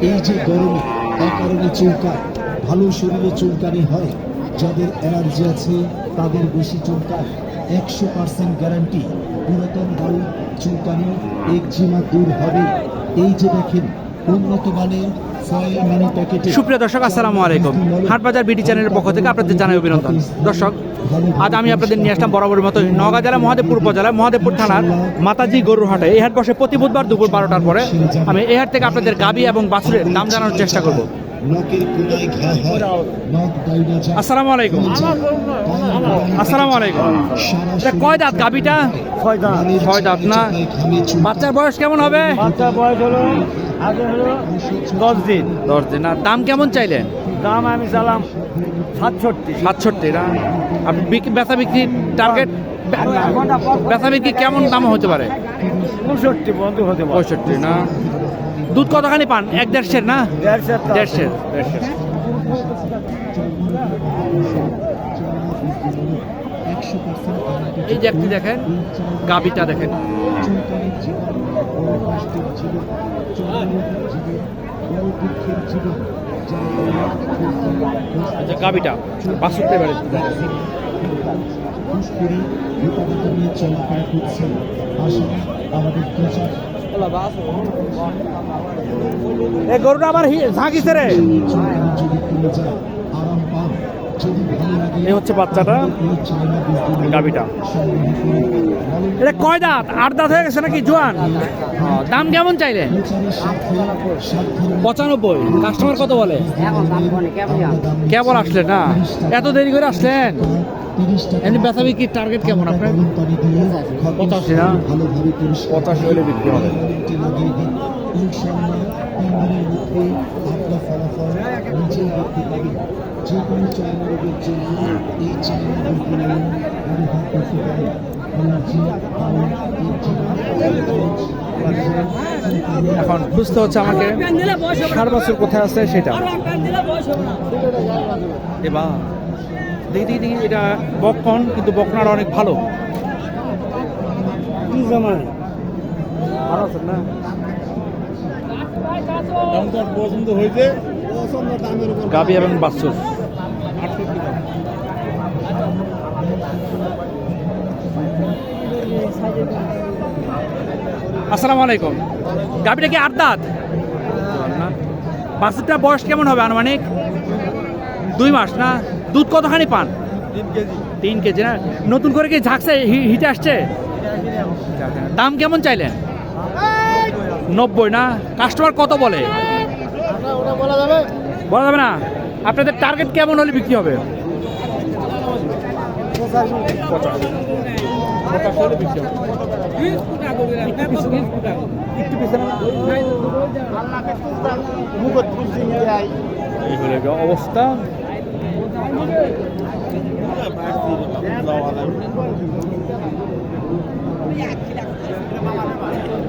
এই যে গরমে অকারণে চুলকায় ভালো শরীরে চুলকানি হয়। যাদের অ্যালার্জি আছে, তাদের বেশি চুলকায়। একশো পার্সেন্ট গ্যারান্টি। পুরাতন বাড়ি চুলকানি একজিমা দূর হবে। এই যে দেখেন, উন্নত মানের মিনি সুপ্রিয় দর্শক আসসালামু আলাইকুম। হাটবাজার বিডি চ্যানেলের পক্ষ থেকে আপনাদের জানাই অভিনন্দন। দর্শক আজ আমি আপনাদের নিয়ে আসলাম বরাবরের মতো নওগাঁ জেলা মহাদেবপুর উপজেলা মহাদেবপুর থানার মাতাজি গরুর হাটে। এই হাট বসে প্রতি বুধবার দুপুর বারোটার পরে আমি এই হাট থেকে আপনাদের গাবি এবং বাছুরের দাম জানানোর চেষ্টা করব। আসসালামু আলাইকুম। আসসালামু আলাইকুম। এটা কয় দাঁত গাবিটা? ছয় দাঁত। ছয় দাঁত না? বাচ্চার বয়স কেমন হবে? বাচ্চা বয়স হলো আগে হলো দশ দিন। দশ দিন। আর দাম কেমন চাইলেন? দাম আমি চালাম সাতষট্টি। সাতষট্টি না? আপনি বিক্রি বেচা বিক্রি টার্গেট বেচা বিক্রি কেমন দাম হতে পারে? পঁয়ষট্টি বন্ধু হতে পারে। পঁয়ষট্টি না? দুধ কতখানি পান? এক দেড়শের না? দেড়শের দেড়শের দেড়শের একশো পার্সেন্ট এই যে একটি দেখেন গাবিটা দেখেন। আচ্ছা গাবিটা প্রচার এই গরুটা আবার ঝাঁকিছে রে। এই হচ্ছে বাচ্চাটা গাবিটা এটা কয় দাঁত? আট দাঁত হয়ে গেছে নাকি জোয়ান? ও, দাম কেমন ধরনের পঁচানব্বই। কাস্টমার কত বলে? কেবল আসলেন না? এত দেরি করে আসলেন? এমনি বেচা বিক্রির টার্গেট কেমন আপনার? পঁচাশি না? পঁচাশি হলে বিক্রি হবে। ফলাফল যে কোনো চায়না রোগের এই চায়না রোগগুলো ব্যবহার করতে পারেন অ্যালার্জি পাওয়া এখন বুঝতে হচ্ছে আমাকে ষাট বছর কোথায় আছে সেটা। এবার দেখি দেখি দেখি এটা বকন কিন্তু বকনার অনেক ভালো। কি জামাই? ভালো আছে না? পছন্দ হয়েছে। পছন্দ দামের উপর গাবি এবং বাচ্চুর আসসালামু আলাইকুম। গাবিটা কি আট দাঁত? বয়স কেমন হবে আনুমানিক? দুই মাস না? দুধ কতখানি পান? তিন কেজি। না? নতুন করে কি ঝাঁকছে? হিটে আসছে? দাম কেমন চাইলেন? নব্বই না? কাস্টমার কত বলে? বলা যাবে বলা যাবে না? আপনাদের টার্গেট কেমন হলে বিক্রি হবে। অবস্থা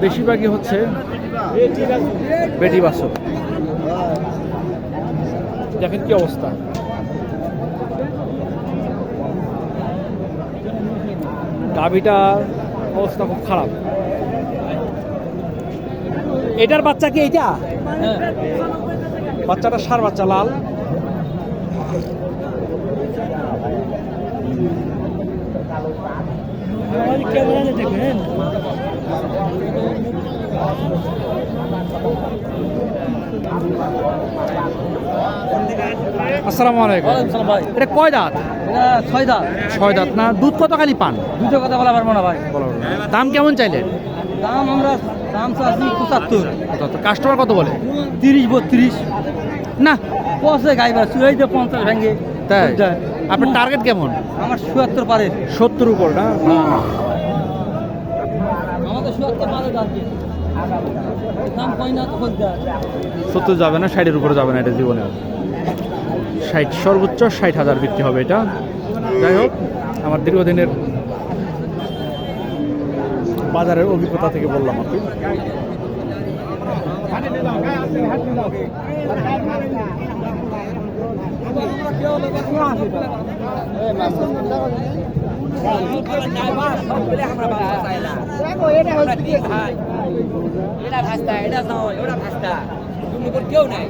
বেশিরভাগই হচ্ছে বেটি বাসক দেখেন কি অবস্থা। গাভিটার অবস্থা খুব খারাপ। এটার বাচ্চা কি এইটা? বাচ্চাটা সার বাচ্চা লাল। আসসালামু আলাইকুম। এটা কয় দাঁত? ছয় দাম ছয় দাঁত। না দুধ কত খালি পান? দুটো কথা বলা পারব না ভাই। দাম কেমন চাইলেন? দাম আমরা দাম চাচ্ছি পঁচাত্তর। কাস্টমার কত বলে? তিরিশ বত্রিশ। না। পঁচে গাই বা এই যে পঞ্চাশ ভেঙে তাই? আপনার টার্গেট কেমন? আমার চুয়াত্তর পারে সত্তর উপর না? আমাদের পারে। সত্তর যাবে না ষাটের উপরে যাবে না এটা জীবনে। ষাট, সর্বোচ্চ ষাট হাজার বিক্রি হবে এটা। যাই হোক, আমার দীর্ঘদিনের বাজারের অভিজ্ঞতা থেকে বললাম কি। এটা ভাস্তা, এটা নয়, ওটা ভাস্তা। উপর কেউ নাই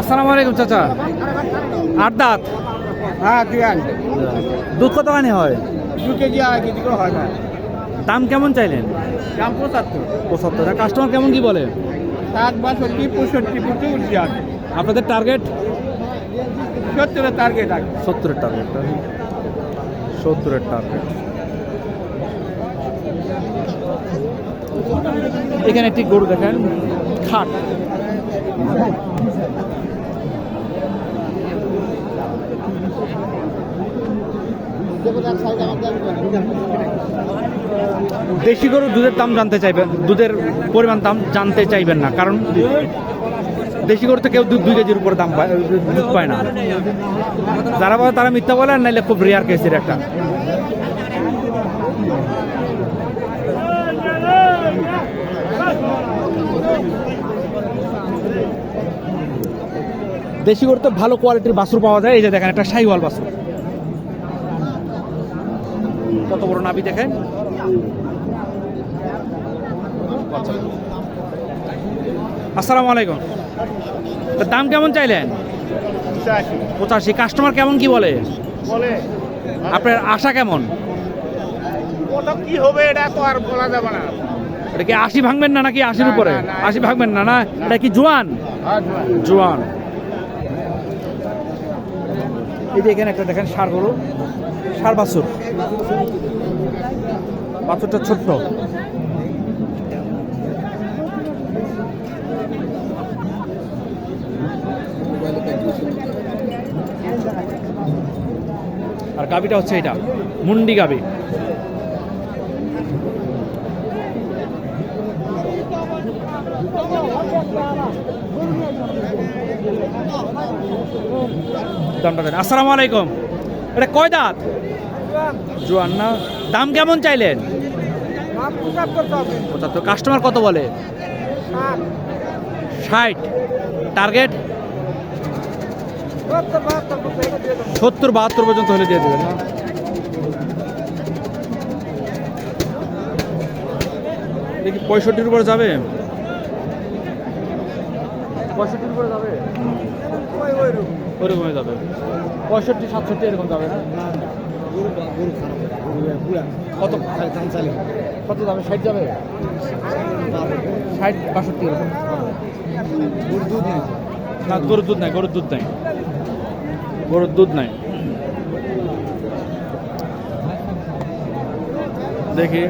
আসসালামু আলাইকুম চাচা। আট দাঁত হ্যাঁ দিয়ান। দুধ কত কানে হয়? দু কেজি আড়াই কেজি করে হয় না। দাম কেমন চাইলেন? দাম পঁচাত্তর। পঁচাত্তর। কাস্টমার কেমন কি বলে? ষাট বাষট্টি পঁয়ষট্টি পঁচিশ উঠছি আর আপনাদের টার্গেট সত্তরের টার্গেট সত্তরের টার্গেট সত্তরের টার্গেট এখানে একটি গরু দেখেন খাট। দেশি গরুর দুধের দাম জানতে চাইবেন দুধের পরিমাণ দাম জানতে চাইবেন না কারণ দেশি গরুতে কেউ দুধ দুই কেজির উপর দাম পায়, দুধ পায় না। যারা বলে তারা মিথ্যা বলে, আর নাইলে খুব রেয়ার কেসের একটা। দেশি গরুতে ভালো কোয়ালিটির বাসুর পাওয়া যায়। এই যে দেখেন, একটা শাহিওয়াল বাছুর। কত বড় নাবি দেখেন? আসসালামু আলাইকুম। তা দাম কেমন চাইলেন? পঁচাশি। কাস্টমার কেমন কি বলে? বলে। আপনার আশা কেমন? কি হবে এটা তো আর বলা যাবে না। এটা কি আশি ভাঙবেন না নাকি আশির উপরে? আশি ভাঙবেন না না? এটা কি জোয়ান? জোয়ান। এই যে এখানে একটা দেখেন সার গরু সার বাছুর। বাছুরটা ছোট্ট। আর গাবিটা হচ্ছে এটা, মুন্ডি গাবি। আসসালামু আলাইকুম। এটা কয় দাঁত? জোয়ান না? দাম কেমন চাইলেন? কাস্টমার কত বলে? ষাট। টার্গেট? সত্তর বাহাত্তর পর্যন্ত হলে দিয়ে দেবেন না? দেখি পঁয়ষট্টির উপরে যাবে? পঁয়ষট্টির উপরে যাবে? ওরকমই যাবে। পঁয়ষট্টি সাতষট্টি এরকম যাবে না? কত? কত যাবে? ষাট যাবে? ষাট বাষট্টি এরকম। না গরুর দুধ নাই গরুর দুধ নাই। গরুর দুধ নাই। দেখি,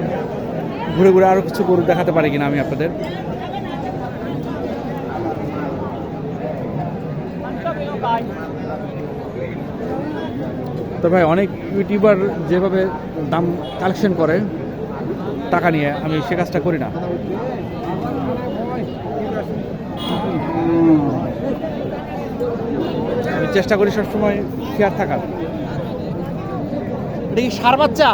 ঘুরে ঘুরে আরও কিছু গরু দেখাতে পারি কিনা আমি আপনাদের। তো ভাই, অনেক ইউটিউবার যেভাবে দাম কালেকশন করে, টাকা নিয়ে আমি সে কাজটা করি না। আমি চেষ্টা করি সবসময় ফেয়ার থাকার। এটা কি সার বাচ্চা?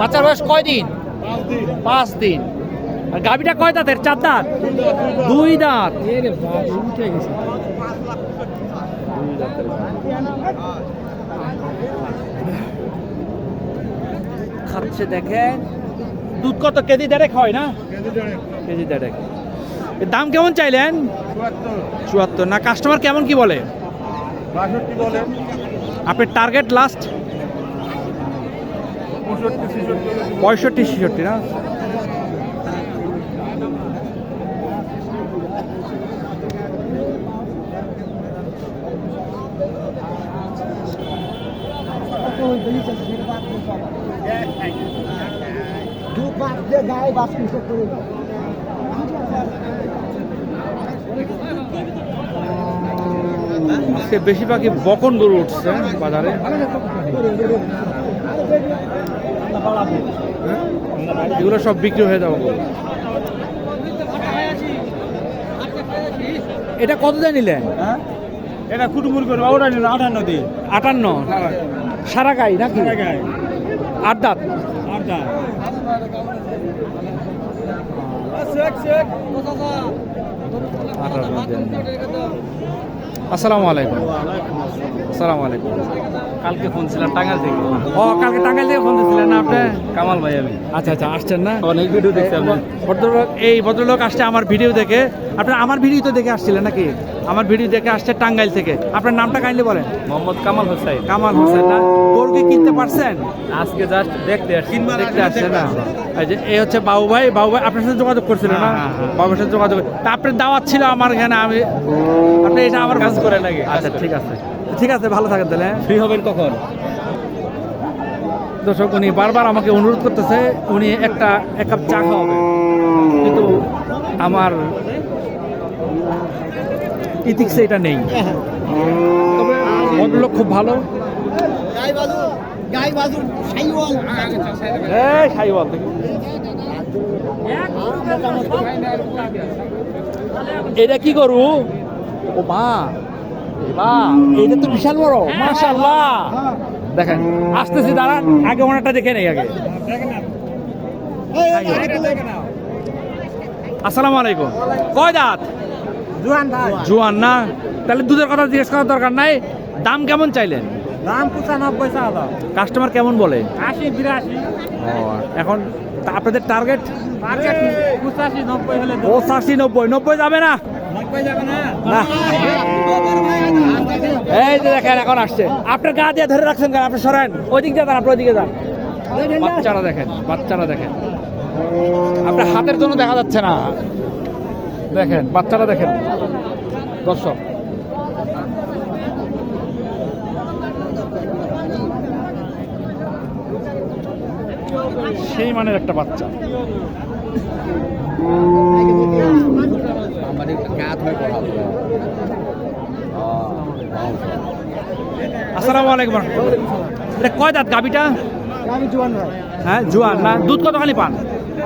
বাচ্চার বয়স কয় দিন? পাঁচ দিন। আর গাভিটা কয় দাঁতের? চার দাঁত? দুই দাঁত। খাচ্ছে দেখেন। দুধ কত কেজি দেড়েক হয় না? কেজি দেড়েক। দাম কেমন চাইলেন? চুয়াত্তর। না কাস্টমার কেমন কি বলে? আপনার টার্গেট লাস্ট পঁয়ষট্টি ছেষট্টি। পঁয়ষট্টি ছেষট্টি না? আজকে বেশিরভাগই বকন গরু উঠছে বাজারে। এগুলো সব বিক্রি হয়ে যাবে। এটা কত দিয়ে নিলেন হ্যাঁ? এটা কুটুমুর করবে ওটা নিল আটান্ন দিন আটান্ন? সারা গাই নাকি আট দাঁত? আঠারো দেন আসসালামু আলাইকুম। আসসালামু আলাইকুম। কালকে ফোন ছিলাম টাঙ্গাল থেকে। ও কালকে টাঙ্গাইল থেকে ফোন দিয়েছিলেন না আপনি? কামাল ভাই আমি। আচ্ছা আচ্ছা আসছেন না? অনেক ভিডিও দেখছি আপনি। ভদ্রলোক এই ভদ্রলোক আসছে আমার ভিডিও দেখে। আপনি আমার ভিডিও তো দেখে আসছিলেন নাকি? আমার ভিডিও দেখে আসছে টাঙ্গাইল থেকে। আপনার নামটা কাইন্ডলি বলেন। মোহাম্মদ কামাল হোসাইন। কামাল হোসেন না? গরু কি কিনতে পারছেন? আজকে জাস্ট দেখতে আসছি দেখতে আসছে না। এই হচ্ছে বাবু ভাই। বাবু ভাই আপনার সাথে যোগাযোগ করছিল না? হ্যাঁ, হ্যাঁ, বাবুর সাথে যোগাযোগ তা আপনার দাওয়াত ছিল আমার এখানে আমি আপনি এটা আমার কাজ করে নাকি? আচ্ছা ঠিক আছে। ঠিক আছে ভালো থাকেন তাহলে হ্যাঁ? ফ্রি হবেন কখন? দর্শক উনি বারবার আমাকে অনুরোধ করতেছে উনি একটা এক কাপ চা খাওয়াবে কিন্তু আমার ইথিক্সে এটা নেই তবে ভদ্রলোক খুব ভালো সাইওয়াল। এটা কি করু ও মা বা এটা তো বিশাল বড় মাশাআল্লাহ দেখেন আসতেছি দাঁড়ান আগে ওনারটা দেখে নেই আগে আসসালামু আলাইকুম কয় দাঁত জুয়ান না? তাহলে দুধের কথা জিজ্ঞেস করার দরকার নাই। দাম কেমন চাইলেন? দাম পঁচানব্বই চাওয়া কাস্টমার কেমন বলে? আশি বিরাশি। ও এখন আপনাদের টার্গেট মার্কেট পঁচাশি নব্বই নব্বই। নব্বই যাবে না? নব্বই যাবে না? না। এই যে দেখেন এখন আসছে। আপনার গা দিয়ে ধরে রাখছেন কেন? আপনি সরেন। ওই দিক দিয়ে যান আপনি ওইদিকে যান। বাচ্চারা দেখেন বাচ্চারা দেখেন। আপনার হাতের জন্য দেখা যাচ্ছে না। দেখেন বাচ্চারা দেখেন। দর্শক। সেই মানের একটা বাচ্চা। আসসালামু আলাইকুম এটা কয় দাঁত গাবিটা হ্যাঁ জুয়ান না? দুধ কতখানি পান?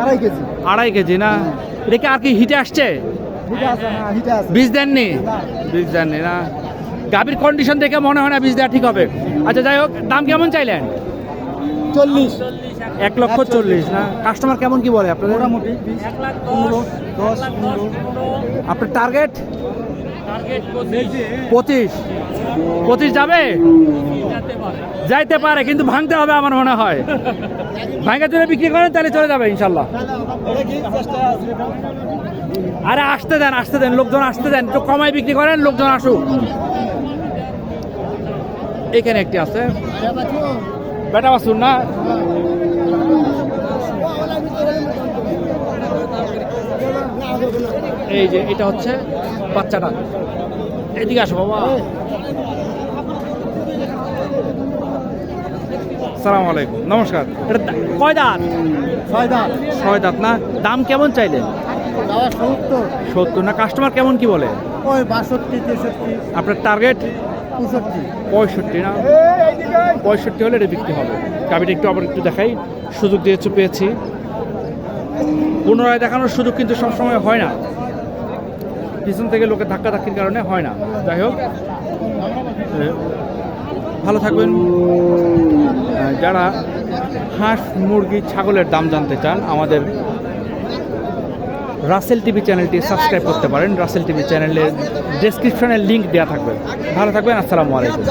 আড়াই কেজি। আড়াই কেজি না? এটা কি আর কি হিটে আসছে? আছে বীজ দেননি? বীজ দেননি না? গাভীর কন্ডিশন দেখে মনে হয় না বীজ দেওয়া ঠিক হবে। আচ্ছা যাই হোক দাম কেমন চাইলেন? চল্লিশ। এক লক্ষ চল্লিশ না? কাস্টমার কেমন কি বলে আপনার মোটামুটি। আপনার টার্গেট পঁচিশ। পঁচিশ। যাবে? যাইতে পারে কিন্তু ভাঙতে হবে আমার মনে হয়। ভাঙে যদি বিক্রি করেন তাহলে চলে যাবে ইনশাল্লাহ। আরে আসতে দেন আসতে দেন লোকজন আসতে দেন একটু কমায় বিক্রি করেন লোকজন আসুক। এখানে একটি আছে। বেটা বাসুন না? এই যে এটা হচ্ছে বাচ্চাটা। এদিকে আসো বাবা। সালাম আলাইকুম নমস্কার। এটা দা- কয় দাঁত? ছয় দাম ছয় দাঁত না? দাম কেমন চাইলেন সত্তর। সত্তর না? কাস্টমার কেমন কি বলে? ওই বাষট্টি তেষট্টি। আপনার টার্গেট? পঁয়ষট্টি। পঁয়ষট্টি না? পঁয়ষট্টি হলে এটা বিক্রি হবে। গাবিটা একটু আবার একটু দেখাই। সুযোগ দিয়েছে পেয়েছি। পুনরায় দেখানোর সুযোগ কিন্তু সবসময় হয় না। পিছন থেকে লোকের ধাক্কা ধাক্কির কারণে হয় না। যাই হোক ভালো থাকবেন। যারা হাঁস, মুরগি, ছাগলের দাম জানতে চান, আমাদের রাসেল টিভি চ্যানেলটি সাবস্ক্রাইব করতে পারেন। রাসেল টিভি চ্যানেলের ডেসক্রিপশনের লিঙ্ক দেওয়া থাকবে। ভালো থাকবেন, আসসালামু আলাইকুম।